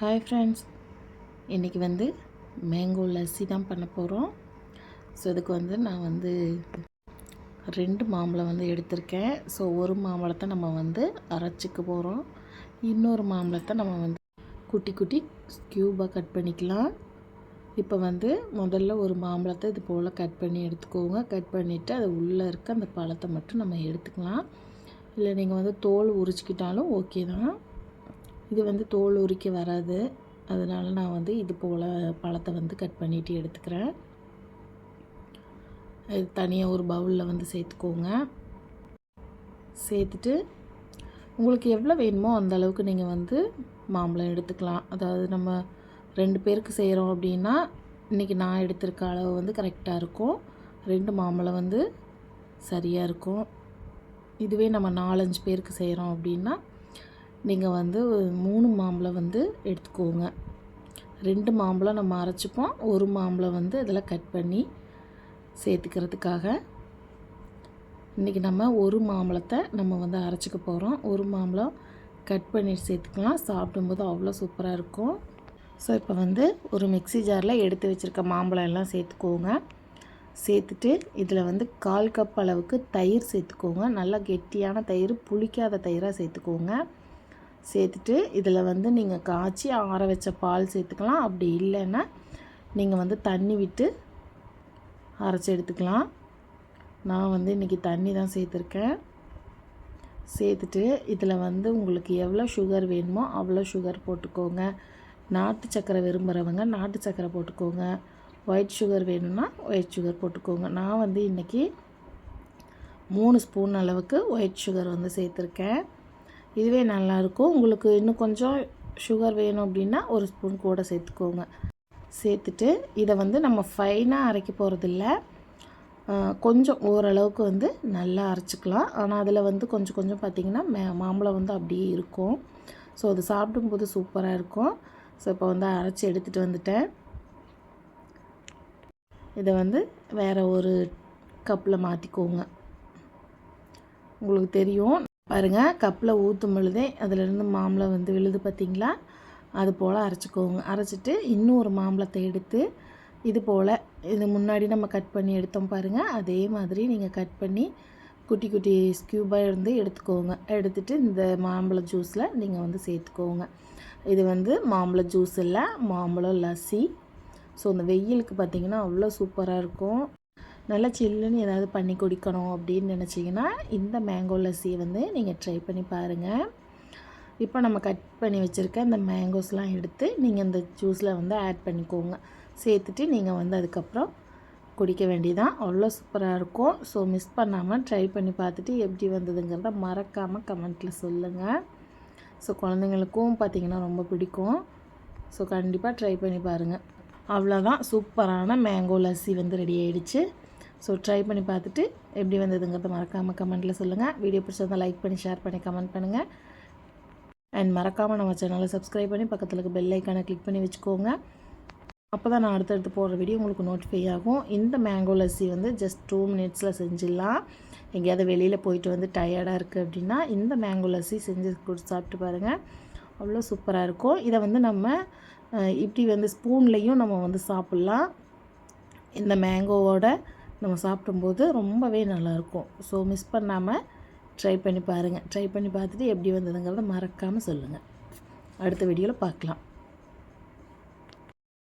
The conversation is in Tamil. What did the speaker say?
ஹாய் ஃப்ரெண்ட்ஸ் இன்றைக்கி வந்து மேங்கோ லஸ்ஸி தான் பண்ண போகிறோம் ஸோ இதுக்கு வந்து நான் வந்து ரெண்டு மாம்பழம் வந்து எடுத்திருக்கேன். ஸோ ஒரு மாம்பழத்தை நம்ம வந்து அரைச்சிக்க போகிறோம் இன்னொரு மாம்பழத்தை நம்ம வந்து குட்டி குட்டி க்யூபாக கட் பண்ணிக்கலாம். இப்போ வந்து முதல்ல ஒரு மாம்பழத்தை இது போல் கட் பண்ணி எடுத்துக்கோங்க. கட் பண்ணிவிட்டு அது உள்ளே இருக்க அந்த பழத்தை மட்டும் நம்ம எடுத்துக்கலாம். இல்லை நீங்கள் வந்து தோல் உரிச்சிக்கிட்டாலும் ஓகே தான். இது வந்து தோல் உரிக்க வராது. அதனால் நான் வந்து இது போல் பழத்தை வந்து கட் பண்ணிவிட்டு எடுத்துக்கிறேன். இது தனியாக ஒரு பவுலில் வந்து சேர்த்துக்கோங்க. சேர்த்துட்டு உங்களுக்கு எவ்வளோ வேணுமோ அந்த அளவுக்கு நீங்கள் வந்து மாம்பழம் எடுத்துக்கலாம். அதாவது நம்ம ரெண்டு பேருக்கு செய்கிறோம் அப்படின்னா இன்றைக்கி நான் எடுத்திருக்க அளவு வந்து கரெக்டாக இருக்கும். ரெண்டு மாம்பழம் வந்து சரியாக இருக்கும். இதுவே நம்ம நாலஞ்சு பேருக்கு செய்கிறோம் அப்படின்னா நீங்கள் வந்து மூணு மாம்பழம் வந்து எடுத்துக்கோங்க. ரெண்டு மாம்பழம் நம்ம அரைச்சிப்போம். ஒரு மாம்பழம் வந்து இதில் கட் பண்ணி சேர்த்துக்கிறதுக்காக. இன்றைக்கி நம்ம ஒரு மாம்பழத்தை நம்ம வந்து அரைச்சிக்க போகிறோம் ஒரு மாம்பழம் கட் பண்ணி சேர்த்துக்கலாம். சாப்பிடும்போது அவ்வளோ சூப்பராக இருக்கும். ஸோ இப்போ வந்து ஒரு மிக்சி ஜாரில் எடுத்து வச்சுருக்க மாம்பழம் எல்லாம் சேர்த்துக்கோங்க. சேர்த்துட்டு இதில் வந்து கால் கப் அளவுக்கு தயிர் சேர்த்துக்கோங்க. நல்லா கெட்டியான தயிர் புளிக்காத தயிராக சேர்த்துக்கோங்க. சேர்த்துட்டு இதில் வந்து நீங்கள் காய்ச்சி ஆற வச்ச பால் சேர்த்துக்கலாம். அப்படி இல்லைன்னா நீங்கள் வந்து தண்ணி விட்டு அரைச்சி எடுத்துக்கலாம். நான் வந்து இன்றைக்கி தண்ணி தான் சேர்த்துருக்கேன். சேர்த்துட்டு இதில் வந்து உங்களுக்கு எவ்வளோ சுகர் வேணுமோ அவ்வளோ சுகர் போட்டுக்கோங்க. நாட்டு சக்கரை விரும்புகிறவங்க நாட்டு சக்கரை போட்டுக்கோங்க. ஒயிட் சுகர் வேணும்னா ஒயிட் சுகர் போட்டுக்கோங்க. நான் வந்து இன்றைக்கி மூணு ஸ்பூன் அளவுக்கு ஒயிட் சுகர் வந்து சேர்த்துருக்கேன். இதுவே நல்லாயிருக்கும். உங்களுக்கு இன்னும் கொஞ்சம் சுகர் வேணும் அப்படின்னா ஒரு ஸ்பூன் கூட சேர்த்துக்கோங்க. சேர்த்துட்டு இதை வந்து நம்ம ஃபைனாக அரைக்க போகிறதில்ல கொஞ்சம் ஓரளவுக்கு வந்து நல்லா அரைச்சிக்கலாம். ஆனால் அதில் வந்து கொஞ்சம் கொஞ்சம் பார்த்திங்கன்னா மே மாம்பழம் வந்து அப்படியே இருக்கும். ஸோ அது சாப்பிடும்போது சூப்பராக இருக்கும். ஸோ இப்போ வந்து அரைச்சி எடுத்துகிட்டு வந்துட்டேன். இதை வந்து வேறு ஒரு கப்பில் மாற்றிக்கோங்க உங்களுக்கு தெரியும் பாருங்கள் கப்பில் ஊற்றும் பொழுதே அதிலிருந்து மாம்பழம் வந்து விழுது பார்த்திங்களா அது போல் அரைச்சிக்கோங்க. அரைச்சிட்டு இன்னும் ஒரு மாம்பழத்தை எடுத்து இது போல் இது முன்னாடி நம்ம கட் பண்ணி எடுத்தோம் பாருங்கள் அதே மாதிரி நீங்கள் கட் பண்ணி குட்டி குட்டி ஸ்கியூபாக இருந்து எடுத்துக்கோங்க. எடுத்துகிட்டு இந்த மாம்பழ ஜூஸில் நீங்கள் வந்து சேர்த்துக்கோங்க. இது வந்து மாம்பழ ஜூஸ் இல்லை மாம்பழம் லஸ்ஸி ஸோ இந்த வெயிலுக்கு பார்த்திங்கன்னா அவ்வளோ சூப்பராக இருக்கும். நல்லா சில்லுன்னு ஏதாவது பண்ணி குடிக்கணும் அப்படின்னு நினச்சிங்கன்னா இந்த மேங்கோ லஸ்ஸியை வந்து நீங்கள் ட்ரை பண்ணி பாருங்கள் இப்போ நம்ம கட் பண்ணி வச்சுருக்க இந்த மேங்கோஸ்லாம் எடுத்து நீங்கள் இந்த ஜூஸில் வந்து ஆட் பண்ணிக்கோங்க. சேர்த்துட்டு நீங்கள் வந்து அதுக்கப்புறம் குடிக்க வேண்டியதான் அவ்வளோ சூப்பராக இருக்கும். ஸோ மிஸ் பண்ணாமல் ட்ரை பண்ணி பார்த்துட்டு எப்படி வந்ததுங்கிறத மறக்காமல் கமெண்ட்டில் சொல்லுங்கள் ஸோ குழந்தைங்களுக்கும் பார்த்திங்கன்னா ரொம்ப பிடிக்கும். ஸோ கண்டிப்பாக ட்ரை பண்ணி பாருங்கள் அவ்வளோதான் சூப்பரான மேங்கோ லஸ்ஸி வந்து ரெடி ஆகிடுச்சு ஸோ ட்ரை பண்ணி பார்த்துட்டு எப்படி வந்ததுங்கிறத மறக்காமல் கமெண்ட்டில் சொல்லுங்கள் வீடியோ பிடிச்சிருந்தால் லைக் பண்ணி ஷேர் பண்ணி கமெண்ட் பண்ணுங்கள் அண்ட் மறக்காமல் நம்ம சேனலை சப்ஸ்கிரைப் பண்ணி பக்கத்தில் இருக்க பெல் ஐக்கானை கிளிக் பண்ணி வச்சுக்கோங்க. அப்போ தான் நான் அடுத்தடுத்து போடுற வீடியோ உங்களுக்கு நோட்டிஃபை ஆகும். இந்த மேங்கோ லஸ்ஸி வந்து ஜஸ்ட் டூ மினிட்ஸில் செஞ்சிடலாம். எங்கேயாவது வெளியில் போயிட்டு வந்து டயர்டாக இருக்குது அப்படின்னா இந்த மேங்கோ லஸ்ஸி செஞ்சு கொடுத்து சாப்பிட்டு பாருங்கள் அவ்வளோ சூப்பராக இருக்கும். இதை வந்து நம்ம இப்படி வந்து ஸ்பூன்லேயும் நம்ம வந்து சாப்பிட்லாம். இந்த மேங்கோவோட நம்ம சாப்பிடும்போது ரொம்பவே நல்லாயிருக்கும். ஸோ மிஸ் பண்ணாமல் ட்ரை பண்ணி பாருங்கள் ட்ரை பண்ணி பார்த்துட்டு எப்படி வந்ததுங்கிறத மறக்காமல் சொல்லுங்கள் அடுத்த வீடியோவில் பார்க்கலாம்.